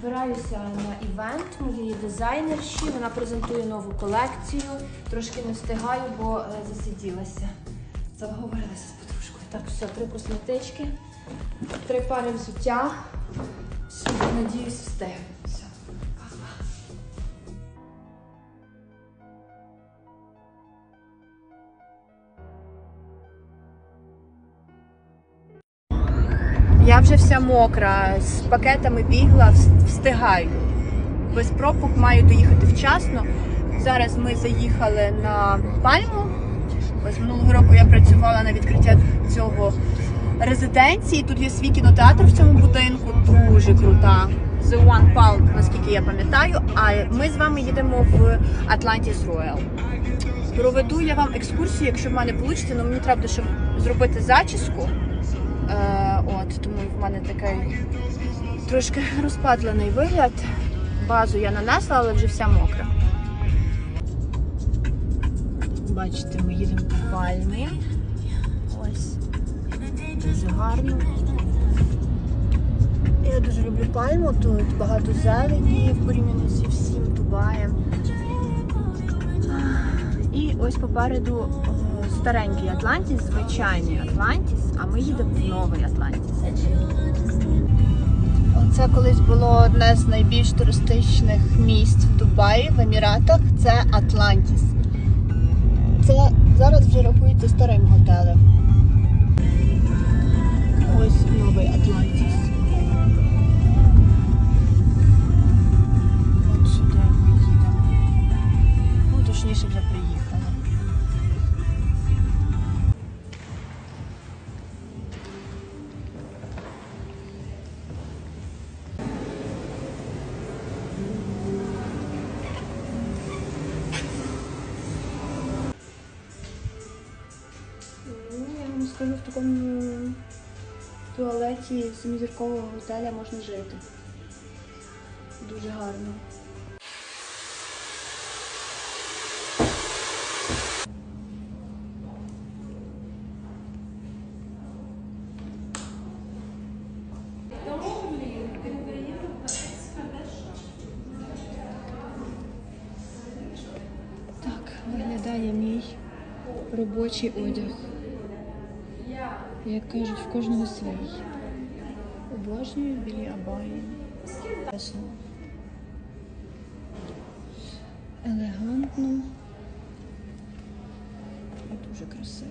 Збираюся на івент моєї дизайнерші. Вона презентує нову колекцію. Трошки не встигаю, бо е, засиділася. Заговорилася з подружкою. Так, все, три косметички, три пари взуття. Надіюсь, встигну. Я вже вся мокра, з пакетами бігла, встигаю. Без пробок маю доїхати вчасно. Зараз ми заїхали на пальму. Ось минулого року я працювала на відкриття цього резиденції. Тут є свій кінотеатр в цьому будинку, дуже крута. The One Palm, наскільки я пам'ятаю. А ми з вами їдемо в Atlantis Royal. Проведу я вам екскурсію, якщо в мене вийде, але мені треба щоб зробити зачіску. Е, от, мене такий трошки розпадлений вигляд. Базу я нанесла, але вже вся мокра. Бачите, ми їдемо по пальмі. Ось. Дуже гарно. Я дуже люблю пальму, тут багато зелені в порівнянні зі всім Дубаєм. І ось попереду старенький Атлантіс, звичайний Атлантіс, а ми їдемо в новий Атлантіс. Це колись було одне з найбільш туристичних місць в Дубаї, в Еміратах. Це Атлантіс. Це зараз вже рахується старим готелем. Ось новий Атлантіс. От сюди ми їдемо. Ну, точніше вже приїхали. Скажу, в такому туалеті семизіркового готеля можна жити. Дуже гарно. Виглядає мій робочий одяг. Як кажуть, в кожного свій. Обожнюю білі абаї. Елегантно і дуже красиво.